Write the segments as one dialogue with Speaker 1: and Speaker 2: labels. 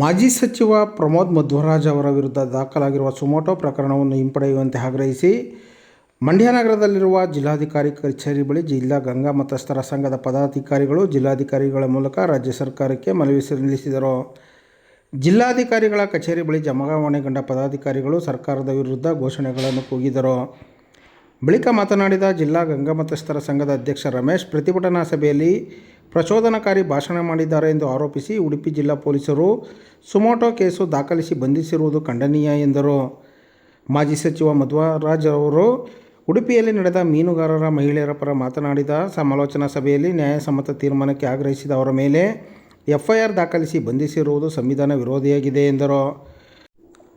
Speaker 1: ಮಾಜಿ ಸಚಿವ ಪ್ರಮೋದ್ ಮಧ್ವರಾಜ್ ಅವರ ವಿರುದ್ಧ ದಾಖಲಾಗಿರುವ ಸುಮೋಟೋ ಪ್ರಕರಣವನ್ನು ಹಿಂಪಡೆಯುವಂತೆ ಆಗ್ರಹಿಸಿ, ಮಂಡ್ಯ ನಗರದಲ್ಲಿರುವ ಜಿಲ್ಲಾಧಿಕಾರಿ ಕಚೇರಿ ಬಳಿ ಜಿಲ್ಲಾ ಗಂಗಾ ಮತಸ್ಥರ ಸಂಘದ ಪದಾಧಿಕಾರಿಗಳು ಜಿಲ್ಲಾಧಿಕಾರಿಗಳ ಮೂಲಕ ರಾಜ್ಯ ಸರ್ಕಾರಕ್ಕೆ ಮನವಿ ಸಲ್ಲಿಸಿದರು. ಜಿಲ್ಲಾಧಿಕಾರಿಗಳ ಕಚೇರಿ ಬಳಿ ಜಮಾವಣೆಗೊಂಡ ಪದಾಧಿಕಾರಿಗಳು ಸರ್ಕಾರದ ವಿರುದ್ಧ ಘೋಷಣೆಗಳನ್ನು ಕೂಗಿದರು. ಬಳಿಕ ಮಾತನಾಡಿದ ಜಿಲ್ಲಾ ಗಂಗಾ ಮತಸ್ಥರ ಸಂಘದ ಅಧ್ಯಕ್ಷ ರಮೇಶ್, ಪ್ರತಿಭಟನಾ ಸಭೆಯಲ್ಲಿ ಪ್ರಚೋದನಕಾರಿ ಭಾಷಣ ಮಾಡಿದ್ದಾರೆ ಎಂದು ಆರೋಪಿಸಿ ಉಡುಪಿ ಜಿಲ್ಲಾ ಪೊಲೀಸರು ಸುಮೋಟೋ ಕೇಸು ದಾಖಲಿಸಿ ಬಂಧಿಸಿರುವುದು ಖಂಡನೀಯ ಎಂದರು. ಮಾಜಿ ಸಚಿವ ಮಧ್ವರಾಜ್ ಅವರು ಉಡುಪಿಯಲ್ಲಿ ನಡೆದ ಮೀನುಗಾರರ ಮಹಿಳೆಯರ ಪರ ಮಾತನಾಡಿದ ಸಮಾಲೋಚನಾ ಸಭೆಯಲ್ಲಿ ನ್ಯಾಯಸಮ್ಮತ ತೀರ್ಮಾನಕ್ಕೆ ಆಗ್ರಹಿಸಿದ ಅವರ ಮೇಲೆ ಎಫ್ಐಆರ್ ದಾಖಲಿಸಿ ಬಂಧಿಸಿರುವುದು ಸಂವಿಧಾನ ವಿರೋಧಿಯಾಗಿದೆ ಎಂದರು.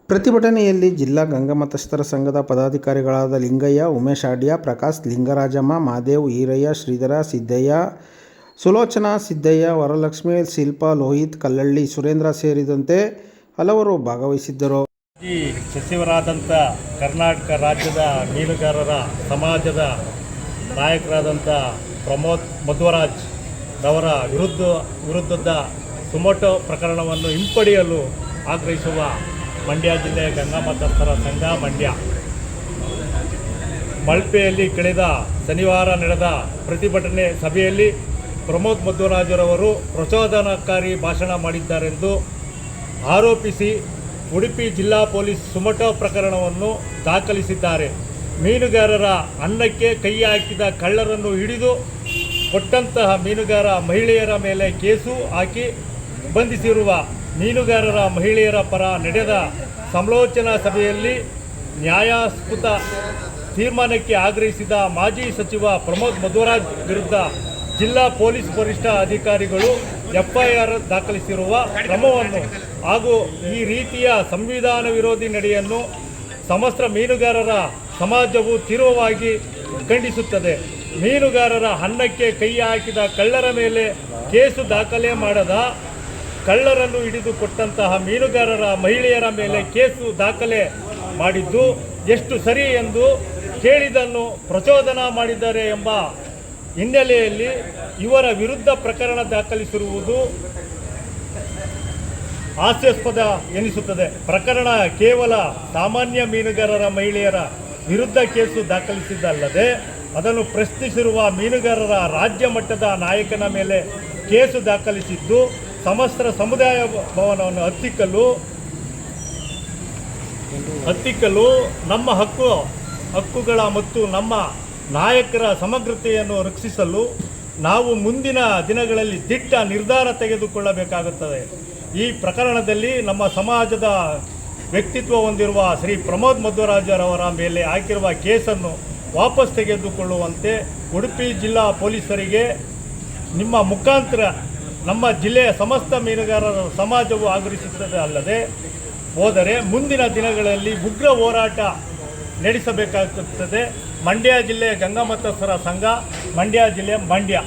Speaker 1: ಪ್ರತಿಭಟನೆಯಲ್ಲಿ ಜಿಲ್ಲಾ ಗಂಗಮತಸ್ಥರ ಸಂಘದ ಪದಾಧಿಕಾರಿಗಳಾದ ಲಿಂಗಯ್ಯ, ಉಮೇಶ್ ಆಡ್ಯ, ಪ್ರಕಾಶ್ ಲಿಂಗರಾಜಮ್ಮ, ಮಾದೇವ್ ಈರಯ್ಯ, ಶ್ರೀಧರ ಸಿದ್ದಯ್ಯ ಸುಲೋಚನಾ ಸಿದ್ದಯ್ಯ, ವರಲಕ್ಷ್ಮಿ, ಶಿಲ್ಪ, ಲೋಹಿತ್, ಕಲ್ಲಳ್ಳಿ, ಸುರೇಂದ್ರ ಸೇರಿದಂತೆ ಹಲವರು ಭಾಗವಹಿಸಿದ್ದರು.
Speaker 2: ಈ ಸಚಿವರಾದಂಥ ಕರ್ನಾಟಕ ರಾಜ್ಯದ ಮೀನುಗಾರರ, ಸಮಾಜದ ನಾಯಕರಾದಂಥ ಪ್ರಮೋದ್ ಮಧ್ವರಾಜ್ ಅವರ ವಿರುದ್ಧ, ವಿರುದ್ಧದ ಸುಮೋಟೋ ಪ್ರಕರಣವನ್ನು ಹಿಂಪಡೆಯಲು ಆಗ್ರಹಿಸುವ ಮಂಡ್ಯ ಜಿಲ್ಲೆಯ ಗಂಗಾ ಮತಸ್ಥರ ಸಂಘ ಮಂಡ್ಯ. ಮಲ್ಪೆಯಲ್ಲಿ ಕಳೆದ ಶನಿವಾರ ನಡೆದ ಪ್ರತಿಭಟನೆ ಸಭೆಯಲ್ಲಿ ಪ್ರಮೋದ್ ಮಧ್ವರಾಜರವರು ಪ್ರಚೋದನಕಾರಿ ಭಾಷಣ ಮಾಡಿದ್ದಾರೆಂದು ಆರೋಪಿಸಿ ಉಡುಪಿ ಜಿಲ್ಲಾ ಪೊಲೀಸ್ ಸುಮಟೋ ಪ್ರಕರಣವನ್ನು ದಾಖಲಿಸಿದ್ದಾರೆ. ಮೀನುಗಾರರ ಅನ್ನಕ್ಕೆ ಕೈ ಹಾಕಿದ ಕಳ್ಳರನ್ನು ಹಿಡಿದು ಕೊಟ್ಟಂತಹ ಮೀನುಗಾರ ಮಹಿಳೆಯರ ಮೇಲೆ ಕೇಸು ಹಾಕಿ ಬಂಧಿಸಿರುವ ಮೀನುಗಾರರ ಮಹಿಳೆಯರ ಪರ ನಡೆದ ಸಮಾಲೋಚನಾ ಸಭೆಯಲ್ಲಿ ನ್ಯಾಯಾಸ್ಪದ ತೀರ್ಮಾನಕ್ಕೆ ಆಗ್ರಹಿಸಿದ ಮಾಜಿ ಸಚಿವ ಪ್ರಮೋದ್ ಮಧ್ವರಾಜ್ ವಿರುದ್ಧ ಜಿಲ್ಲಾ ಪೊಲೀಸ್ ವರಿಷ್ಠ ಅಧಿಕಾರಿಗಳು ಎಫ್ಐಆರ್ ದಾಖಲಿಸಿರುವ ಕ್ರಮವನ್ನು ಹಾಗೂ ಈ ರೀತಿಯ ಸಂವಿಧಾನ ವಿರೋಧಿ ನಡೆಯನ್ನು ಸಮಸ್ತ ಮೀನುಗಾರರ ಸಮಾಜವು ತೀವ್ರವಾಗಿ ಖಂಡಿಸುತ್ತದೆ. ಮೀನುಗಾರರ ಅನ್ನಕ್ಕೆ ಕೈ ಹಾಕಿದ ಕಳ್ಳರ ಮೇಲೆ ಕೇಸು ದಾಖಲೆ ಮಾಡದ ಕಳ್ಳರನ್ನು ಹಿಡಿದು ಕೊಟ್ಟಂತಹ ಮೀನುಗಾರರ ಮಹಿಳೆಯರ ಮೇಲೆ ಕೇಸು ದಾಖಲೆ ಮಾಡಿದ್ದು ಎಷ್ಟು ಸರಿ ಎಂದು ಕೇಳಿದನ್ನು ಪ್ರಚೋದನ ಮಾಡಿದ್ದಾರೆ ಎಂಬ ಹಿನ್ನೆಲೆಯಲ್ಲಿ ಇವರ ವಿರುದ್ಧ ಪ್ರಕರಣ ದಾಖಲಿಸಿರುವುದು ಹಾಸ್ಯಾಸ್ಪದ ಎನಿಸುತ್ತದೆ. ಪ್ರಕರಣ ಕೇವಲ ಸಾಮಾನ್ಯ ಮೀನುಗಾರರ ಮಹಿಳೆಯರ ವಿರುದ್ಧ ಕೇಸು ದಾಖಲಿಸಿದ್ದಲ್ಲದೆ, ಅದನ್ನು ಪ್ರಶ್ನಿಸಿರುವ ಮೀನುಗಾರರ ರಾಜ್ಯ ಮಟ್ಟದ ನಾಯಕನ ಮೇಲೆ ಕೇಸು ದಾಖಲಿಸಿದ್ದು, ಸಮಸ್ತ ಸಮುದಾಯ ಭವನವನ್ನು ಹತ್ತಿಕ್ಕಲು ಹತ್ತಿಕ್ಕಲು ನಮ್ಮ ಹಕ್ಕು, ಹಕ್ಕುಗಳ ಮತ್ತು ನಮ್ಮ ನಾಯಕರ ಸಮಗ್ರತೆಯನ್ನು ರಕ್ಷಿಸಲು ನಾವು ಮುಂದಿನ ದಿನಗಳಲ್ಲಿ ದಿಟ್ಟ ನಿರ್ಧಾರ ತೆಗೆದುಕೊಳ್ಳಬೇಕಾಗುತ್ತದೆ. ಈ ಪ್ರಕರಣದಲ್ಲಿ ನಮ್ಮ ಸಮಾಜದ ವ್ಯಕ್ತಿತ್ವ ಹೊಂದಿರುವ ಶ್ರೀ ಪ್ರಮೋದ್ ಮಧ್ವರಾಜರವರ ಮೇಲೆ ಹಾಕಿರುವ ಕೇಸನ್ನು ವಾಪಸ್ ತೆಗೆದುಕೊಳ್ಳುವಂತೆ ಉಡುಪಿ ಜಿಲ್ಲಾ ಪೊಲೀಸರಿಗೆ ನಿಮ್ಮ ಮುಖಾಂತರ ನಮ್ಮ ಜಿಲ್ಲೆಯ ಸಮಸ್ತ ಮೀನುಗಾರರ ಸಮಾಜವು ಆಗ್ರಹಿಸುತ್ತದೆ ಅಲ್ಲದೆ, ಹೋದರೆ ಮುಂದಿನ ದಿನಗಳಲ್ಲಿ ಉಗ್ರ ಹೋರಾಟ ನಡೆಸಬೇಕಾಗುತ್ತದೆ. ಮಂಡ್ಯ ಜಿಲ್ಲೆಯ ಗಂಗಾಮತಸ್ಥರ ಸಂಘ ಮಂಡ್ಯ ಜಿಲ್ಲೆ ಮಂಡ್ಯ.